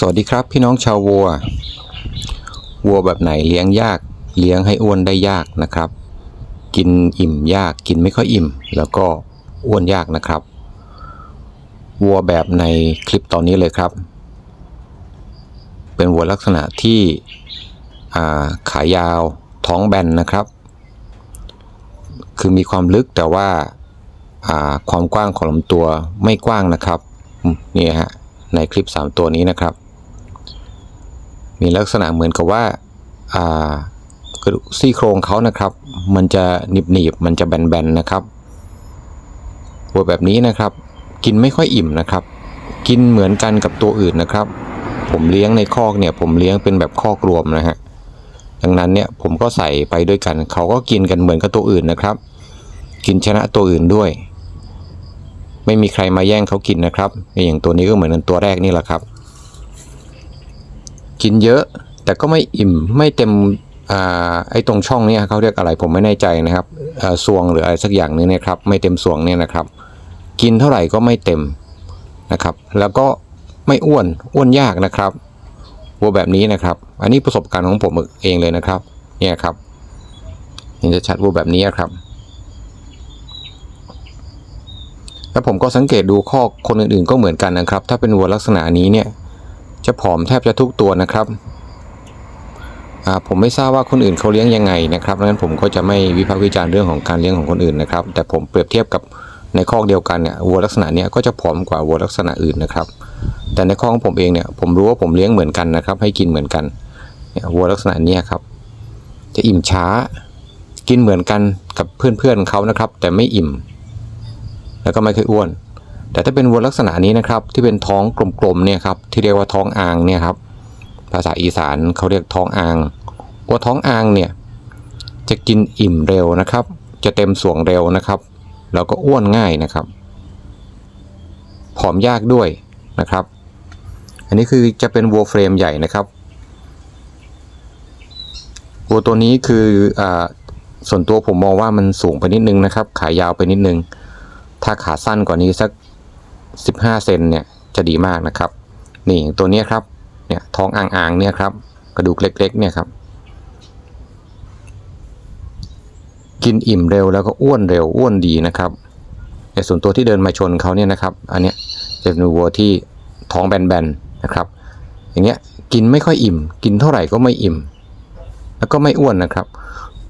สวัสดีครับพี่น้องชาววัว วัวแบบไหนเลี้ยงยาก เลี้ยงให้อ้วนได้ยากนะครับ กินอิ่มยากกินไม่ค่อยอิ่ม แล้วก็อ้วนยากนะครับ วัวแบบในคลิปตอนนี้เลยครับ เป็นวัวลักษณะที่าขายาวท้องแบนนะครับ คือมีความลึกแต่ว่าาความกว้างของลำตัวไม่กว้างนะครับนี่ฮะในคลิป 3 ตัวนี้นะครับ มีลักษณะเหมือนกับว่าอ่ากระดูกซี่โครงเขานะครับ มันจะหนีบหนีบๆมันจะแบนๆนะครับวัวแบบนี้นะครับ กินไม่ค่อยอิ่มนะครับ กินเหมือนกันกับตัวอื่นนะครับ ผมเลี้ยงในคอกเนี่ย ผมเลี้ยงเป็นแบบคอกรวมนะฮะดังนั้นเนี่ยผมก็ใส่ไปด้วยกัน เขาก็กินกันเหมือนกับตัวอื่นนะครับ กินชนะตัวอื่นด้วย ไม่มีใครมาแย่งเขากินนะครับ อย่างตัวนี้ก็เหมือนตัวแรกนี่แหละครับ กินเยอะ แต่ก็ไม่อิ่มไม่เต็มอไอ้ตรงช่องนี้เขาเรียกอะไรผมไม่แน่ใจนะครับอ่าซวงหรืออะไรสักอย่างนึงนี่ยครับ ไม่เต็มซวงเนี่ยนะครับ กินเท่าไหร่ก็ไม่เต็มนะครับ แล้วก็ไม่อ้วนอ้วนยากนะครับวัวแบบนี้นะครับ อันนี้ประสบการณ์ของผมเองเลยนะครับ เนี่ยครับเห็นจะชัดวัวแบบนี้ครับ แล้วผมก็สังเกตดูข้อคนอื่นๆก็เหมือนกันนะครับ ถ้าเป็นวัวลักษณะนี้เนี่ย จะผอมแทบจะทุกตัวนะครับผมไม่ทราบว่าคนอื่นเขาเลี้ยงยังไงนะครับดังนั้นผมก็จะไม่วิพากษ์วิจารณ์เรื่องของการเลี้ยงของคนอื่นนะครับ แต่ผมเปรียบเทียบกับในคอกเดียวกันเนี่ยวัวลักษณะนี้ก็จะผอมกว่าวัวลักษณะอื่นนะครับ แต่ในคอกของผมเองเนี่ยผมรู้ว่าผมเลี้ยงเหมือนกันนะครับ ให้กินเหมือนกันเนี่ยวัวลักษณะนี้ครับ จะอิ่มช้ากินเหมือนกันกับเพื่อนๆเขานะครับ แต่ไม่อิ่ม แล้วก็ไม่เคยอ้วน แต่ถ้าเป็นวัวลักษณะนี้นะครับที่เป็นท้องกลมๆเนี่ยครับที่เรียกว่าท้องอ่างเนี่ยครับภาษาอีสานเขาเรียกท้องอ่างวัวท้องอ่างเนี่ยจะกินอิ่มเร็วนะครับ จะเต็มสวงเร็วนะครับแล้วก็อ้วนง่ายนะครับผอมยากด้วยนะครับ อันนี้คือจะเป็นวัวเฟรมใหญ่นะครับวัวตัวนี้คืออส่วนตัวผมมองว่ามันสูงไปนิดนึงนะครับ ขายาวไปนิดนึง ถ้าขาสั้นกว่านี้สัก 15 เซนเนี่ยจะดีมากนะครับ นี่ตัวนี้ครับเนี่ยท้องอ่างๆเนี่ยครับกระดูกเล็กๆเนี่ยครับ กินอิ่มเร็วแล้วก็อ้วนเร็วอ้วนดีนะครับแต่ส่วนตัวที่เดินมาชนเขาเนี่ยนะครับ อันเนี้ยจะเป็นวัวที่ท้องแบนๆนะครับ อย่างเงี้ยกินไม่ค่อยอิ่ม กินเท่าไหร่ก็ไม่อิ่ม แล้วก็ไม่อ้วนนะครับ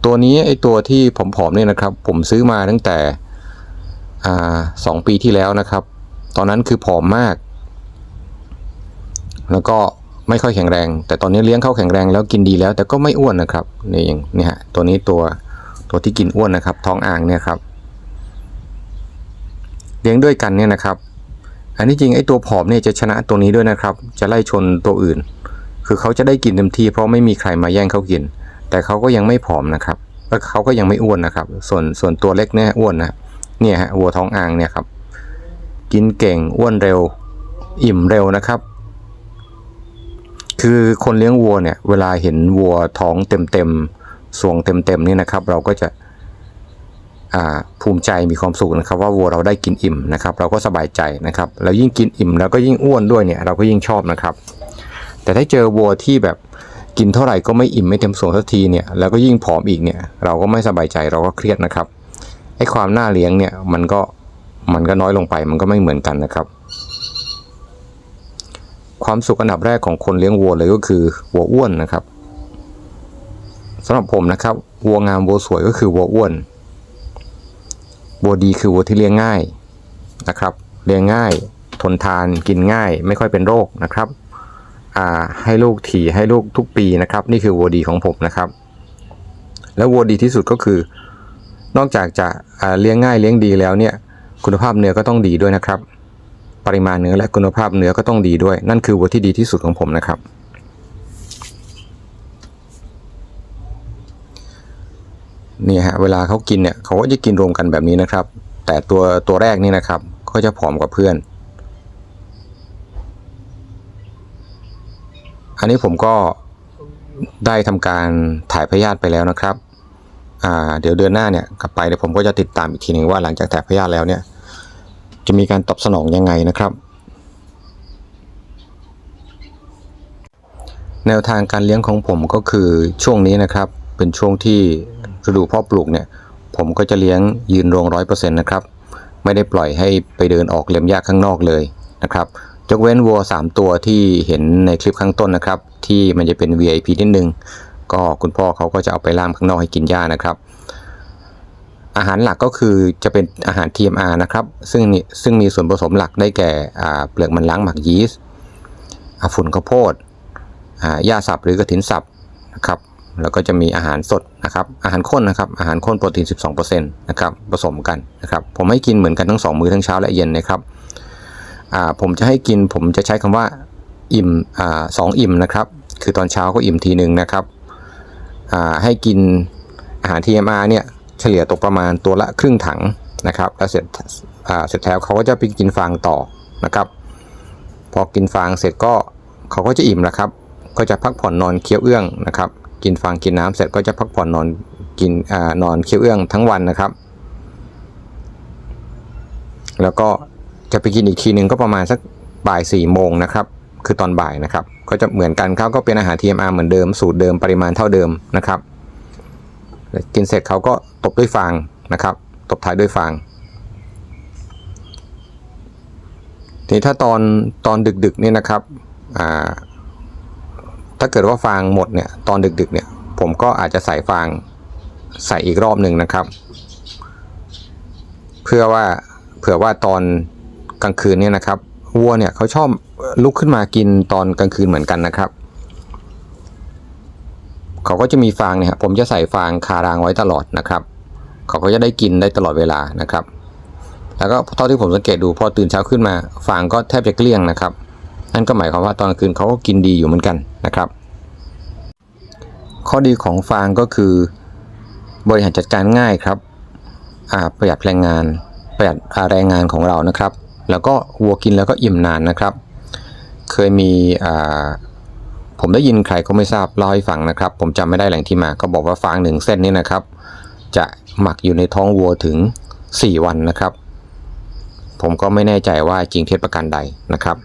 ตัวนี้ไอตัวที่ผอมๆเนี่ยนะครับ ผมซื้อมาตั้งแต่สองปีที่แล้วนะครับ ตอนนั้นคือผอมมาก แล้วก็ไม่ค่อยแข็งแรง แต่ตอนนี้เลี้ยงเขาแข็งแรงแล้วกินดีแล้ว แต่ก็ไม่อ้วนนะครับนี่อย่างนี่ฮะตัวนี้ตัวตัวที่กินอ้วนนะครับ ท้องอ่างเนี่ยครับ เลี้ยงด้วยกันเนี่ยนะครับ อันนี้จริงไอ้ตัวผอมเนี่ยจะชนะตัวนี้ด้วยนะครับ จะไล่ชนตัวอื่น คือเขาจะได้กินเต็มที่เพราะไม่มีใครมาแย่งเขากิน แต่เขาก็ยังไม่ผอมนะครับแล้วเขาก็ยังไม่อ้วนนะครับ ส่วนส่วนตัวเล็กเนี่ยอ้วนนะเนี่ยฮะวัวท้องอ่างเนี่ยครับ กินเก่งอ้วนเร็ว อิ่มเร็วนะครับ คือคนเลี้ยงวัวเนี่ยเวลาเห็นวัวท้องเต็มเต็มสวงเต็มเต็มนี่นะครับ เราก็จะภูมิใจมีความสุขนะครับว่าวัวเราได้กินอิ่มนะครับ เราก็สบายใจนะครับแล้วยิ่งกินอิ่มแล้วก็ยิ่งอ้วนด้วยเนี่ยเราก็ยิ่งชอบนะครับ แต่ถ้าเจอวัวที่แบบกินเท่าไหร่ก็ไม่อิ่มไม่เต็มสวงสักทีเนี่ยแล้วก็ยิ่งผอมอีกเนี่ยเราก็ไม่สบายใจเราก็เครียดนะครับไอ้ความน่าเลี้ยงเนี่ยมันก็ มันก็น้อยลงไปมันก็ไม่เหมือนกันนะครับ ความสุขอันดับแรกของคนเลี้ยงวัวเลยก็คือวัวอ้วนนะครับสำหรับผมนะครับวัวงามวัวสวยก็คือวัวอ้วนวัวดีคือวัวที่เลี้ยงง่ายนะครับ เลี้ยงง่าย ทนทานกินง่าย ไม่ค่อยเป็นโรคนะครับให้ลูกถี่ให้ลูกทุกปีนะครับ นี่คือวัวดีของผมนะครับ แล้ววัวดีที่สุดก็คือ นอกจากจะเลี้ยงง่ายเลี้ยงดีแล้วเนี่ย คุณภาพเนื้อก็ต้องดีด้วยนะครับ ปริมาณเนื้อและคุณภาพเนื้อก็ต้องดีด้วย นั่นคือวัวที่ดีที่สุดของผมนะครับ นี่ฮะเวลาเขากินเนี่ยเขาก็จะกินรวมกันแบบนี้นะครับ แต่ตัวตัวแรกนี่นะครับก็จะผอมกว่าเพื่อน อันนี้ผมก็ได้ทำการถ่ายพยาธิไปแล้วนะครับ เดี๋ยวเดือนหน้าเนี่ยกลับไปเดี๋ยวผมก็จะติดตามอีกทีหนึ่งว่าหลังจากแตกพยาธิแล้วเนี่ย จะมีการตอบสนองยังไงนะครับ แนวทางการเลี้ยงของผมก็คือช่วงนี้นะครับ เป็นช่วงที่ฤดูเพาะปลูกเนี่ย ผมก็จะเลี้ยงยืนโรงร้อยเปอร์เซ็นต์นะครับ ไม่ได้ปล่อยให้ไปเดินออกเล็มหญ้าข้างนอกเลยนะครับยกเว้นวัว 3 ตัวที่เห็นในคลิปข้างต้นนะครับ ที่มันจะเป็น VIP นิดนึง ก็คุณพ่อเขาก็จะเอาไปล่ามข้างนอกให้กินหญ้านะครับ อาหารหลักก็คือจะเป็นอาหาร TMR นะครับ ซึ่งนี่ซึ่งมีส่วนผสมหลักได้แก่เปลือกมันล้างหมักยีสต์อ่าฝุ่นข้าวโพดหญ้าสับหรือกระถินสับนะครับแล้วก็จะมีอาหารสดนะครับ อาหารข้นนะครับ อาหารข้นโปรตีน 12%นะครับ ผสมกันนะครับ ผมให้กินเหมือนกันทั้ง 2 มื้อทั้งเช้าและเย็นนะครับ อ่า ผมจะให้กิน ผมจะใช้คำว่าอิ่ม อ่าสองอิ่มนะครับ คือตอนเช้าก็อิ่มทีหนึ่งนะครับ ให้กินอาหาร TMR เนี่ยเฉลี่ยตกประมาณตัวละครึ่งถังนะครับแล้วเสร็จเสร็จแล้วเขาก็จะไปกินฟางต่อนะครับ พอกินฟางเสร็จก็เขาก็จะอิ่มแล้วครับ ก็จะพักผ่อนนอนเคี้ยวเอื้องนะครับ กินฟางกินน้ำเสร็จก็จะพักผ่อนนอนกินอนอนเคี้ยวเอื้องทั้งวันนะครับ แล้วก็จะไปกินอีกทีหนึ่งก็ประมาณสักบ่ายสี่โมงนะครับ คือตอนบ่ายนะครับ ก็จะเหมือนกันครับก็เป็นอาหาร TMR เหมือนเดิมสูตรเดิมปริมาณเท่าเดิมนะครับกินเสร็จเขาก็ตบด้วยฟางนะครับ ตบท้ายด้วยฟางทีนี้ถ้าตอนตอนดึกๆนี่ยนะครับถ้าเกิดว่าฟางหมดเนี่ยตอนดึกๆเนี่ยผมก็อาจจะใส่ฟางใส่อีกรอบหนึ่งนะครับ เพื่อว่าเผื่อว่าตอนกลางคืนเนี่ยนะครับวัวเนี่ยเขาชอบ ลุกขึ้นมากินตอนกลางคืนเหมือนกันนะครับ เขาก็จะมีฟางเนี่ยครับผมจะใส่ฟางคารางไว้ตลอดนะครับ เขาก็จะได้กินได้ตลอดเวลานะครับ แล้วก็เท่าที่ผมสังเกตดูพอตื่นเช้าขึ้นมา ฟางก็แทบจะเกลี้ยงนะครับนั่นก็หมายความว่าตอนกลางคืนเขาก็กินดีอยู่เหมือนกันนะครับ ข้อดีของฟางก็คือบริหารจัดการง่ายครับอ่าประหยัดแรงงานประหยัดอ่าแรงงานของเรานะครับ แล้วก็วัวกินแล้วก็อิ่มนานนะครับ เคยมีผมได้ยินใครก็ไม่ทราบเล่าให้ฟังนะครับ ผมจำไม่ได้แหล่งที่มาก็บอกว่าฟางหนึ่งเส้นนี่นะครับ จะหมักอยู่ในท้องวัวถึง 4 วันนะครับ ผมก็ไม่แน่ใจว่าจริงเท็จประการใดนะครับ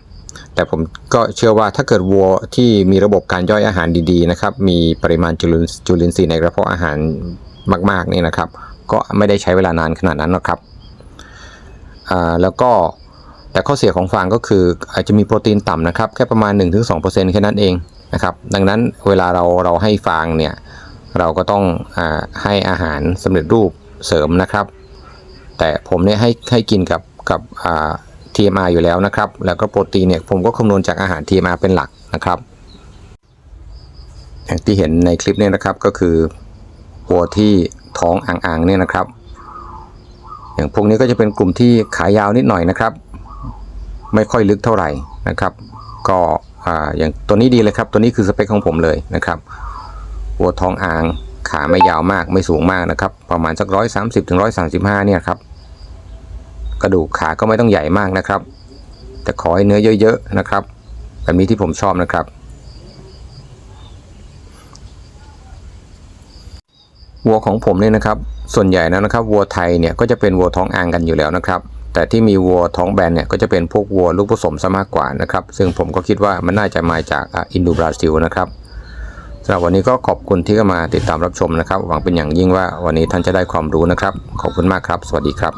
แต่ผมก็เชื่อว่าถ้าเกิดวัวที่มีระบบการย่อยอาหารดีๆนะครับ มีปริมาณจุลินจุลินทรีย์ในกระเพาะอาหารมากๆนี่นะครับ ก็ไม่ได้ใช้เวลานานขนาดนั้นหรอกครับแล้วก็ แต่ข้อเสียของฟางก็คืออาจจะมีโปรตีนต่ำนะครับ แค่ประมาณ 1-2%แค่นั้นเองนะครับดังนั้นเวลาเราเราให้ฟางเนี่ยเราก็ต้องอให้อาหารสำเร็จรูปเสริมนะครับ แต่ผมเนี่ยให้ให้กินกับกับ TMR อยู่แล้วนะครับ แล้วก็โปรตีนเนี่ยผมก็คำนวณจากอาหาร TMR เป็นหลักนะครับอย่างที่เห็นในคลิปเนี้นะครับก็คือวัวที่ท้องอ่างๆเนี่ยนะครับ อย่างพวกนี้ก็จะเป็นกลุ่มที่ขายาวนิดหน่อยนะครับ ไม่ค่อยลึกเท่าไหร่นะครับ ก็ออย่างตัวนี้ดีเลยครับ ตัวนี้คือสเปคของผมเลยนะครับวัวท้องอ่างขาไม่ยาวมากไม่สูงมากนะครับ ประมาณสักร้อยสามสิบถึงร้อยสามสิบห้าเนี่ยครับ กระดูกขาก็ไม่ต้องใหญ่มากนะครับ แต่ขอให้เนื้อเยอะๆนะครับ แบบนี้ที่ผมชอบนะครับวัวของผมเนี่ยนะครับ ส่วนใหญ่แล้วนะครับ วัวไทยเนี่ยก็จะเป็นวัวท้องอ่างกันอยู่แล้วนะครับ แต่ที่มีวัวท้องแบนเนี่ยก็จะเป็นพวกวัวลูกผสมซะมากกว่านะครับ ซึ่งผมก็คิดว่ามันน่าจะมาจากอินโดบราซิลนะครับสำหรับวันนี้ก็ขอบคุณที่เข้ามาติดตามรับชมนะครับ หวังเป็นอย่างยิ่งว่าวันนี้ท่านจะได้ความรู้นะครับ ขอบคุณมากครับ สวัสดีครับ